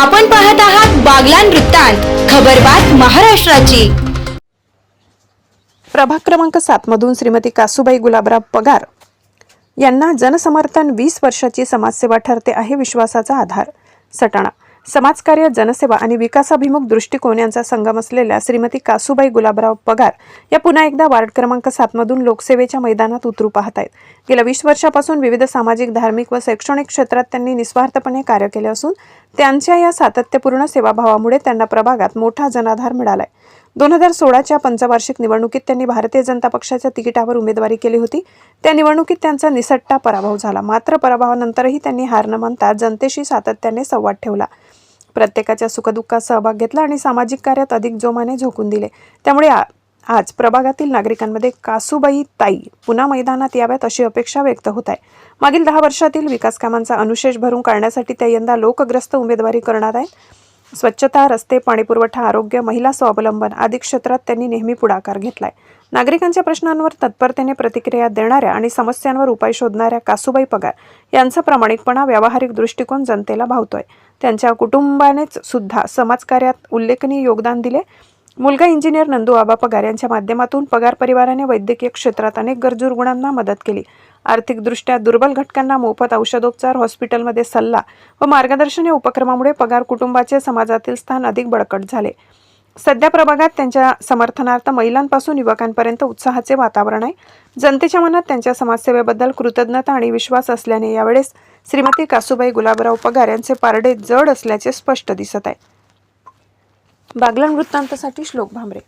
आपण पाहत आहात बागलान वृत्तांत खबरबात महाराष्ट्राची. प्रभाग क्रमांक सात मधून श्रीमती कासूबाई गुलाबराव पगार यांना जनसमर्थन वीस वर्षाची समाजसेवा ठरते आहे विश्वासाचा आधार. सटाणा समाजकार्य जनसेवा आणि विकासाभिमुख दृष्टिकोन यांचा संगम असलेल्या श्रीमती कासूबाई गुलाबराव पगार या पुन्हा एकदा वार्ड क्रमांक सातमधून लोकसेवेच्या मैदानात उतरू पाहत आहेत. गेल्या वीस वर्षापासून विविध सामाजिक धार्मिक व शैक्षणिक क्षेत्रात त्यांनी निस्वार्थपणे कार्य केले असून त्यांच्या या सातत्यपूर्ण सेवाभावामुळे त्यांना प्रभागात मोठा जनाधार मिळालाय. दोन हजार सोळाच्या पंचवार्षिक निवडणुकीत त्यांनी भारतीय जनता पक्षाच्या तिकिटावर उमेदवारी केली होती. त्या निवडणुकीत त्यांचा निसट्टा पराभव झाला. मात्र पराभवानंतरही त्यांनी हार न मानता जनतेशी सातत्याने संवाद ठेवला. प्रत्येकाच्या सुखदुःखात सहभाग घेतला आणि सामाजिक कार्यात अधिक जोमाने झोकून दिले. त्यामुळे आज प्रभागातील नागरिकांमध्ये कासूबाई ताई पुन्हा मैदानात याव्यात अशी अपेक्षा व्यक्त होत आहे. मागील दहा वर्षातील विकास कामांचा अनुशेष भरून काढण्यासाठी त्या यंदा लोकग्रस्त उमेदवारी करणार आहेत. स्वच्छता रस्ते पाणीपुरवठा आरोग्य महिला स्वावलंबन आदी क्षेत्रात त्यांनी नेहमी पुढाकार घेतलाय. नागरिकांच्या प्रश्नांवर तत्परतेने प्रतिक्रिया देणाऱ्या आणि समस्यांवर उपाय शोधणाऱ्या कासूबाई पगार यांचा प्रामाणिकपणा व्यावहारिक दृष्टिकोन जनतेला भावतोय. त्यांच्या कुटुंबानेच सुद्धा समाजकार्यात उल्लेखनीय योगदान दिले. मुलगा इंजिनियर नंदू आबा पगार यांच्या माध्यमातून पगार परिवाराने वैद्यकीय क्षेत्रात अनेक गरजू रुग्णांना मदत केली. आर्थिकदृष्ट्या दुर्बल घटकांना मोफत औषधोपचार हॉस्पिटलमध्ये सल्ला व मार्गदर्शन या उपक्रमामुळे पगार कुटुंबाचे समाजातील स्थान अधिक बळकट झाले. सध्या प्रभागात त्यांच्या समर्थनार्थ महिलांपासून युवकांपर्यंत उत्साहाचे वातावरण आहे. जनतेच्या मनात त्यांच्या समाजसेवेबद्दल कृतज्ञता आणि विश्वास असल्याने यावेळेस श्रीमती कासूबाई गुलाबराव पगार यांचे पारडे जड असल्याचे स्पष्ट दिसत आहे. बागला वृत्तांतासाठी श्लोक भांबरे